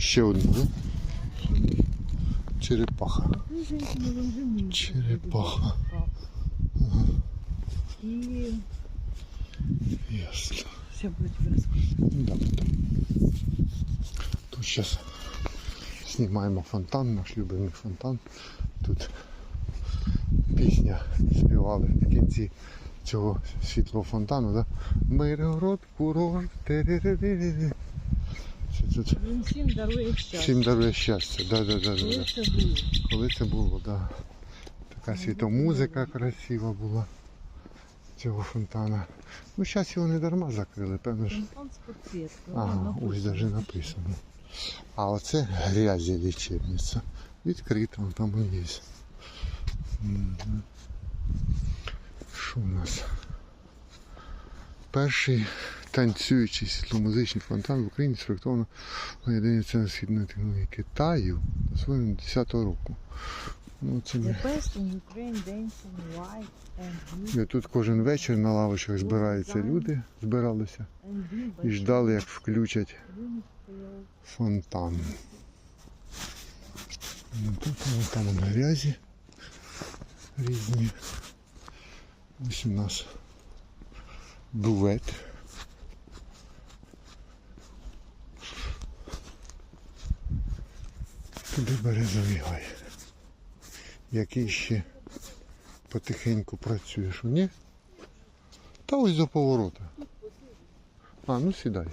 Ще да? Черепаха. Черепаха. И Ясно. все будет. Да, потом. Тут зараз знімаємо фонтан, наш любимий фонтан. Тут пісня співали в кінці цього світлого фонтану, да? Миргород, курорт. Це Він всім дарує щастя. всім дарує щастя. Да, да, да, Коли да. це було? Коли це було, да. Така світомузика красива була цього фонтана. Ну, зараз його не дарма закрили, певно ж. Фонтан з підсвіткою. Ага, ось навіть написано. А оце грязі лічебниця. Відкрита, вон там і є. Що у нас? Перший танцюючий світломузичний фонтан в Україні спроектовано єдині це східної технології Китаю освоєно 10-го року. Ну, це blue І Тут кожен вечір на лавочках збираються люди, збиралися і ждали, як включать фонтан. Ну, Тут там грязі різні. Ось у нас бувет. Туди березовий гай. Який ще потихеньку працює, що ні? Та ось до поворота. А, ну сідай.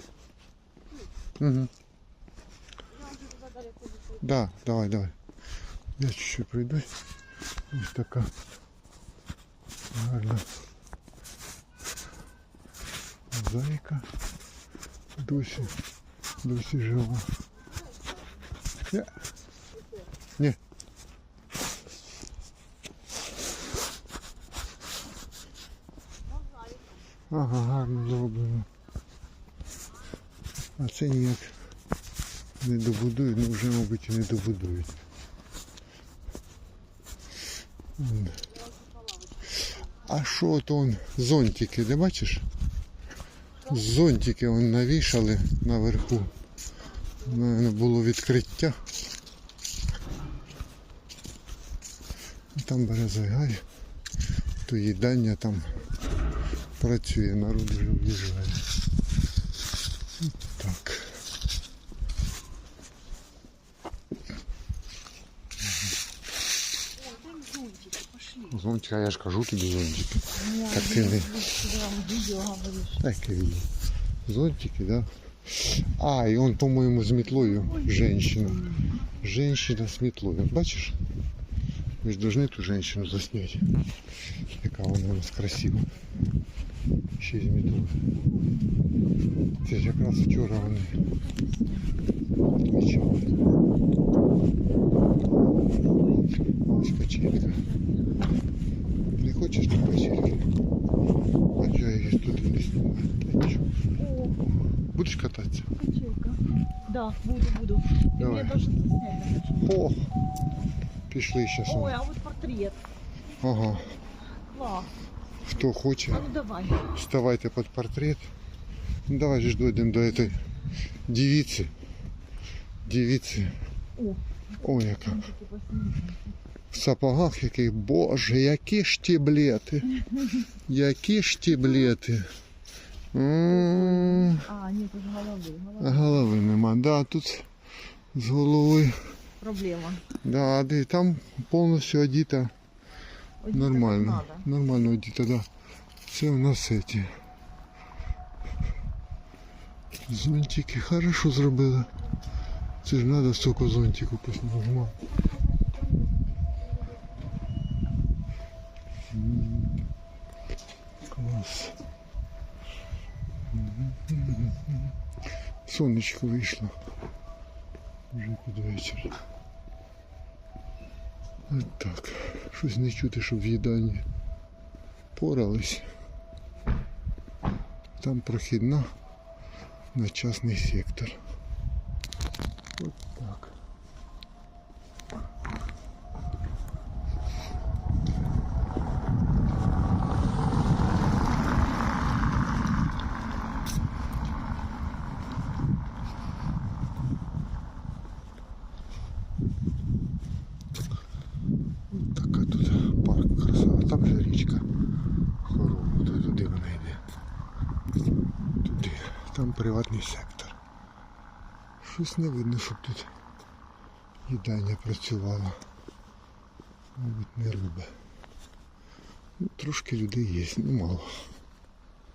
Угу. Да, давай, давай. Я чуть-чуть пройдусь. Ось така гарна зайка. Досі, досі жива. Ні. Ні. Ага, гарно зроблено. А це ніяк не добудують, ну вже, мабуть, і не добудують. А що то он зонтики, де бачиш? Зонтики вон навішали наверху. Наверно, було відкриття. Там березовий гай, то їдання там працює, народ вже в'їжджає. Так. Зонтик, а я ж кажу тобі зонтики. Так ти не. Так і відео. Зонтики, да? А, і он, по-моєму, з метлою женщина. Женщина з метлою. Бачиш? Ви ж должны ту женщину засняти. Яка вона у нас красива. Ще й з метлою. Це ж якраз вчора вони відмічали. Ось печерка. Не хочеш до печерки? А я її тут і не знімаю. Та нічого. О, Будеш кататися? качелька. Да, буду, буду. Ты Давай. мне должен заснять. значит. О! Пішли зараз. Ой, а вот портрет. Ага. Класс. Хто хоче, ну давай. вставайте під портрет. Ну, давай же ж дойдемо до этой девиці. Девиці. О, Ой, яка. В сапогах яких, боже, які штиблети. Які штиблети. М, А, нет, уже головы. голова. Голови нема. Да, тут з голови. Проблема. Да, де там повністю одіта. Ой, Нормально. Нормально одіта, да. Це у нас эти. Зонтики хорошо зробили. Це ж треба стільки зонтику поснімати. М, Клас. Сонечко вийшло. Вже під вечір. От так. Щось не чути, щоб в їдальні порались. Там прохідна на частний сектор. От так. Приватний сектор. Щось не видно, щоб тут їдання працювало. Мабуть, не риба. Ну, трошки людей є, ну мало.